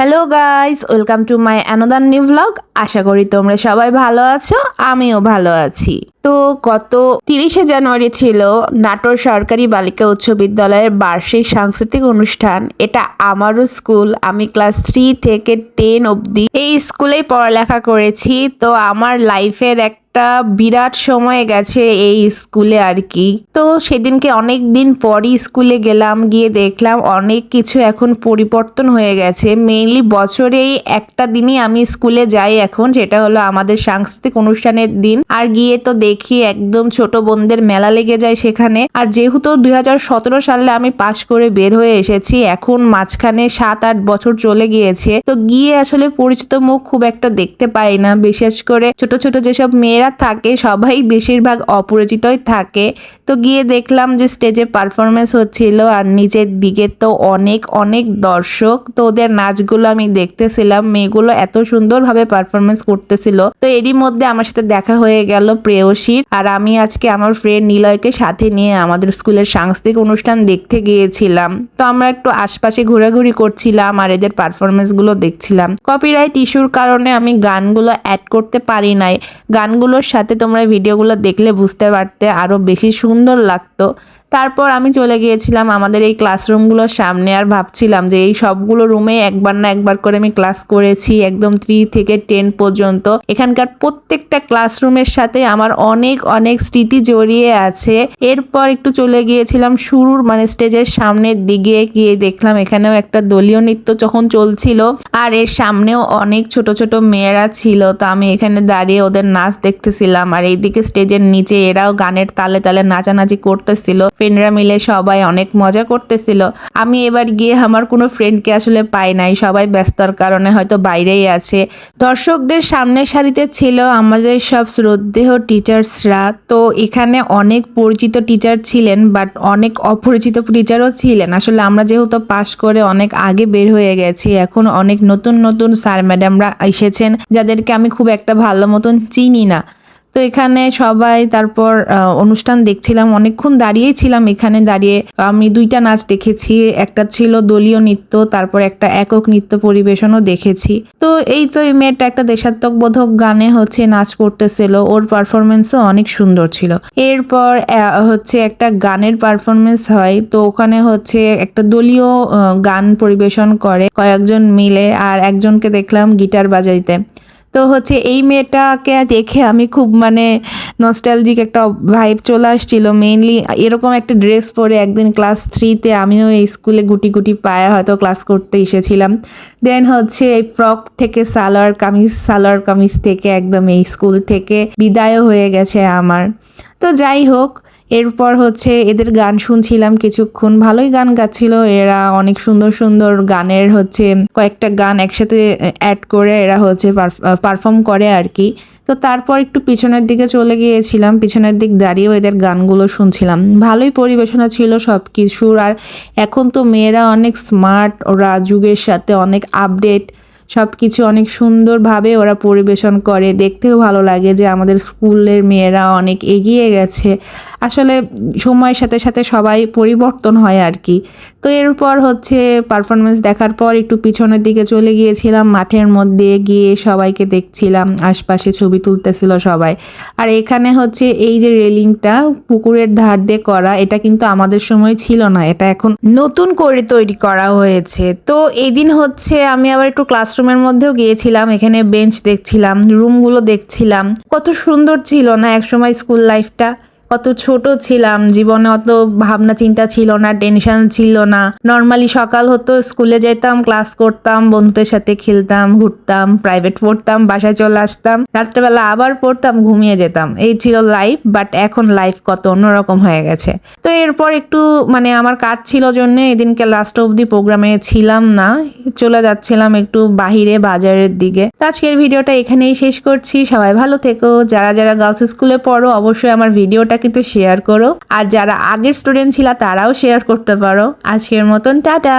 hello guys welcome to my another new vlog আশা করি তোমরা সবাই ভালো আছো, আমিও ভালো আছি। তো গত তিরিশে জানুয়ারি ছিল নাটোর সরকারি বালিকা উচ্চ বিদ্যালয়ের বার্ষিক সাংস্কৃতিক অনুষ্ঠান। এটা আমারও স্কুল, আমি ক্লাস থ্রি থেকে টেন অবধি এই স্কুলেই পড়ালেখা করেছি। তো আমার লাইফের এক একটা বিরাট সময় গেছে এই স্কুলে আর কি। তো সেদিনকে অনেক দিন পরই স্কুলে গেলাম, গিয়ে দেখলাম অনেক কিছু এখন পরিবর্তন হয়ে গেছে। মেইনলি বছরেই একটা দিনই আমি স্কুলে যাই এখন, যেটা হলো আমাদের সাংস্কৃতিক অনুষ্ঠানের দিন। আর গিয়ে তো দেখি একদম ছোট বোনদের মেলা লেগে যায় সেখানে। আর যেহেতু দুই হাজার সতেরো সালে আমি পাশ করে বের হয়ে এসেছি, এখন মাঝখানে সাত আট বছর চলে গিয়েছে। তো গিয়ে আসলে পরিচিত মুখ খুব একটা দেখতে পাই না। বিশেষ করে ছোট ছোট যেসব মেয়েরা থাকে, সবাই বেশিরভাগ অপরিচিতই থাকে। তো গিয়ে দেখলাম যে স্টেজে পারফরমেন্স হচ্ছিল আর নিচের দিকে তো অনেক অনেক দর্শক। তো ওদের নাচগুলো আমি দেখতেছিলাম। মেয়েগুলো এত সুন্দরভাবে পারফরমেন্স করতেছিল। তো এরই মধ্যে আমার সাথে দেখা হয়ে গেল প্রেয়সীর। আর আমি আজকে আমার ফ্রেন্ড নিলয়কে সাথে নিয়ে আমাদের স্কুলের সাংস্কৃতিক অনুষ্ঠান দেখতে গিয়েছিলাম। তো আমরা একটু আশপাশে ঘোরাঘুরি করছিলাম আর এদের পারফরমেন্সগুলো দেখছিলাম। কপিরাইট ইস্যুর কারণে আমি গানগুলো অ্যাড করতে পারি নাই। গানগুলোর সাথে তোমরা ভিডিওগুলো দেখলে বুঝতে পারতে আরও বেশি সুন্দর লাগতো। তারপর আমি চলে গিয়েছিলাম আমাদের এই ক্লাসরুমগুলোর সামনে আর ভাবছিলাম যে এই সবগুলো রুমে একবার না একবার করে আমি ক্লাস করেছি একদম থ্রি থেকে টেন পর্যন্ত। এখানকার প্রত্যেকটা ক্লাসরুমের সাথে আমার অনেক অনেক স্মৃতি জড়িয়ে আছে। এরপর একটু চলে গিয়েছিলাম শুরুর মানে স্টেজের সামনের দিকে গিয়ে দেখলাম এখানেও একটা দলীয় নৃত্য যখন চলছিল আর এর সামনেও অনেক ছোট ছোট মেয়েরা ছিল। তো আমি এখানে দাঁড়িয়ে ওদের নাচ দেখতেছিলাম আর এইদিকে স্টেজের নিচে এরাও গানের তালে তালে নাচানাচি করতেছিল। ফ্রেন্ডরা মিলে সবাই অনেক মজা করতেছিল। আমি এবার গিয়ে আমার কোনো ফ্রেন্ডকে আসলে পাই নাই। সবাই ব্যস্তর কারণে হয়তো বাইরেই আছে। দর্শকদের সামনের সারিতে ছিল আমাদের সব শ্রদ্ধেয় টিচার্সরা তো এখানে অনেক পরিচিত টিচার ছিলেন বাট অনেক অপরিচিত টিচারও ছিলেন। আসলে আমরা যেহেতু পাশ করে অনেক আগে বের হয়ে গেছি, এখন অনেক নতুন নতুন স্যার ম্যাডামরা এসেছেন, যাদেরকে আমি খুব একটা ভালো মতন চিনি না। তো এখানে সবাই তারপর অনুষ্ঠান দেখছিলাম। অনেকক্ষণ দাঁড়িয়েই ছিলাম এখানে। দাঁড়িয়ে আমি দুইটা নাচ দেখেছি। একটা ছিল দলীয় নৃত্য, তারপর একটা একক নৃত্য পরিবেশনও দেখেছি। তো এই তো এই মেয়েটা একটা দেশাত্মকবোধক গানে হচ্ছে নাচ করতেছিল। ওর পারফরমেন্সও অনেক সুন্দর ছিল। এরপর হচ্ছে একটা গানের পারফরমেন্স হয়। তো ওখানে হচ্ছে একটা দলীয় গান পরিবেশন করে কয়েকজন মিলে। আর একজনকে দেখলাম গিটার বাজাইতে। তো হচ্ছে এই মেয়েটাকে দেখে আমি খুব মানে নস্টালজিক একটা ভাইব চলে আসছিল। মেইনলি এরকম একটা ড্রেস পরে একদিন ক্লাস থ্রিতে আমিও এই স্কুলে গুটি গুটি পায়ে হয়তো ক্লাস করতে এসেছিলাম। দেন হচ্ছে এই ফ্রক থেকে সালোয়ার কামিজ সালোয়ার কামিজ থেকে একদম এই স্কুল থেকে বিদায়ও হয়ে গেছে আমার। তো যাই হোক এরপর হচ্ছে এদের গান শুনছিলাম কিছুক্ষণ। ভালোই গান গাচ্ছিল। এরা অনেক সুন্দর সুন্দর গানের হচ্ছে কয়েকটা গান একসাথে অ্যাড করে এরা হচ্ছে পারফর্ম করে আর কি। তো তারপর একটু পিছনের দিকে চলে গিয়েছিলাম। পিছনের দিক দাঁড়িয়েও এদের গানগুলো শুনছিলাম। ভালোই পরিবেশনা ছিল সব কিছুর আর এখন তো মেয়েরা অনেক স্মার্ট ওরা যুগের সাথে অনেক আপডেট সব কিছু অনেক সুন্দরভাবে ওরা পরিবেশন করে। দেখতেও ভালো লাগে যে আমাদের স্কুলের মেয়েরা অনেক এগিয়ে গেছে। আসলে সময়ের সাথে সাথে সবাই পরিবর্তন হয় আর কি। তো এরপর হচ্ছে পারফরমেন্স দেখার পর একটু পিছনের দিকে চলে গিয়েছিলাম, মাঠের মধ্যে গিয়ে সবাইকে দেখছিলাম, আশপাশে ছবি তুলতেছিল সবাই। আর এখানে হচ্ছে এই যে রেলিংটা পুকুরের ধার দিয়ে করা, এটা কিন্তু আমাদের সময় ছিল না, এটা এখন নতুন করে তৈরি করা হয়েছে। তো এদিন হচ্ছে আমি আবার একটু ক্লাসরুমের মধ্যেও গিয়েছিলাম, এখানে বেঞ্চ দেখছিলাম রুমগুলো দেখছিলাম। কত সুন্দর ছিল না একসময় স্কুল লাইফটা কত ছোট ছিলাম, জীবনে অত ভাবনা চিন্তা ছিল না টেনশন ছিল না। নর্মালি সকাল হতো, স্কুলে যেতাম ক্লাস করতাম, বন্ধুদের সাথে খেলতাম, ঘুরতাম প্রাইভেট পড়তাম, বাসায় চলে আসতাম। রাত্রেবেলা আবার পড়তাম, ঘুমিয়ে যেতাম। এই ছিল লাইফ বাট এখন লাইফ কত অন্যরকম হয়ে গেছে। তো এরপর একটু মানে আমার কাজ ছিল জন্য এদিনকে লাস্ট অবধি প্রোগ্রামে ছিলাম না, চলে যাচ্ছিলাম একটু বাহিরে, বাজারের দিকে। তো আজকের ভিডিওটা এখানেই শেষ করছি। সবাই ভালো থেকো। যারা যারা গার্লস স্কুলে পড়ো, অবশ্যই আমার ভিডিওটা কিন্তু শেয়ার করো। আর যারা আগের স্টুডেন্ট ছিল, তারাও শেয়ার করতে পারো। আজকের মতন, টাটা!